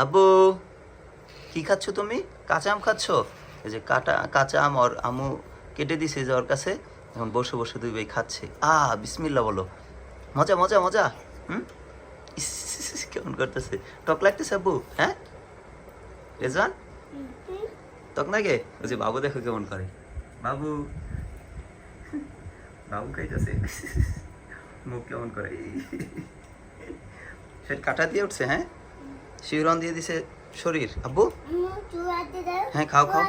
আব্বু, কি খাচ্ছ তুমি? কাঁচা আম খাচ্ছ? এই যে কাটা, কাঁচা আম ওর আমু কেটে দিছে যে ওর কাছে। এখন বসে বসে দুই ভাই খাচ্ছে। আ বিসমিল্লা বলো। মজা মজা মজা। হুম? কেমন করতেছে? টক লাগতেছে আব্বু? হ্যাঁ? রেজান তক নাগে ওই যে বাবু দেখো কেমন করে। বাবু। বাবু খাইতেছে। মুখ কেমন করে? সে কাটা দিয়ে উঠছে হ্যাঁ? শিউরন দিয়ে দিছে শরীর। আব্বু? হ্যাঁ, খাও, খাও।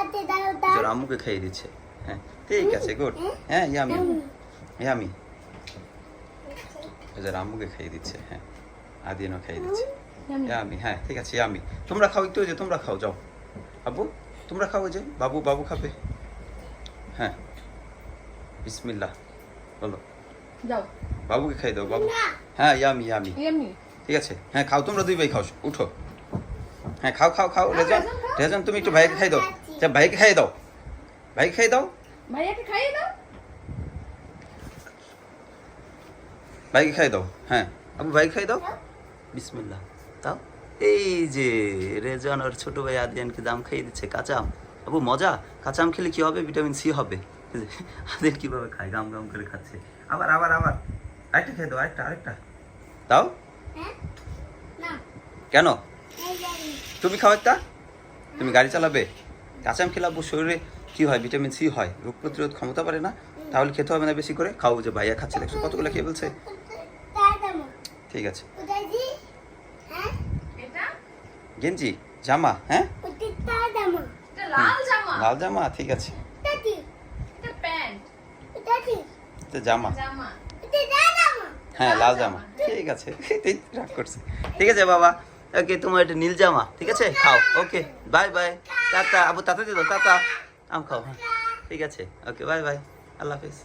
জোর আম্মুকে খাইয়ে দিচ্ছে। হ্যাঁ ঠিক আছে গুড। হ্যাঁ। ইয়ামি। ইয়ামি। জোর আম্মুকে খাইয়ে দিচ্ছে হ্যাঁ। আদিনও খাইয়ে দিচ্ছে। ইয়ামি। হ্যাঁ ঠিক আছে ইয়ামি। তোমরা খাও একটু যে তোমরা খাও যাও। আব্বু তোমরা খাও যে বাবু বাবু খাবে। হ্যাঁ। বিসমিল্লাহ বলো। যাও। বাবুকে খাই দাও বাবু। হ্যাঁ ইয়ামি। ইয়ামি। ঠিক আছে হ্যাঁ খাও তোমরা দুই ভাই খাও উঠো। হ্যাঁ খাও খাও খাও রেজন রেজন তুমি একটু ভাইকে খাই দাও। যা ভাইকে খাই দাও। ভাইকে খাই দাও। ভাইয়াকে খাইয়ে দাও। ভাইকে খাই দাও হ্যাঁ। আবু ভাইকে খাই দাও। বিসমিল্লাহ। তাও? এই যে রেজন আর ছোট ভাই আদিয়ানকে দাম খাইয়ে দিচ্ছে কাঁচা আম। আবু মজা? কাঁচা আম খেলে কি হবে? ভিটামিন সি হবে। আদিয়ান কীভাবে খায়? গাম গাম করে খাচ্ছে। আবার আবার আবার। আরেকটা খেয়ে দাও আরেকটা আরেকটা। তাও? কেন? তুমি খাও একটা। তুমি গাড়ি চালাবে। কাঁচা আম খেলে আব্বু শরীরে কি হয়? ভিটামিন সি হয়। রোগ প্রতিরোধ ক্ষমতা পারে না। তাহলে খেতে হবে না বেশি করে। খাও যে ভাইয়া খাচ্ছে, দেখছ? কতগুলো খেয়ে বলছে ঠিক আছে। গেঞ্জি, জামা হ্যাঁ? লাল জামা, ঠিক আছে। জামা। হ্যাঁ লাল জামা। ঠিক আছে। রাগ করছে। ঠিক আছে, বাবা। ওকে, তোমার এটা নীল জামা, ঠিক আছে? খাও, ওকে বাই বাই টাটা, আবু তাতা দিয়ে দাও, টাটা। আম খাও হ্যাঁ। ঠিক আছে, ওকে বাই বাই আল্লাহ হাফিজ।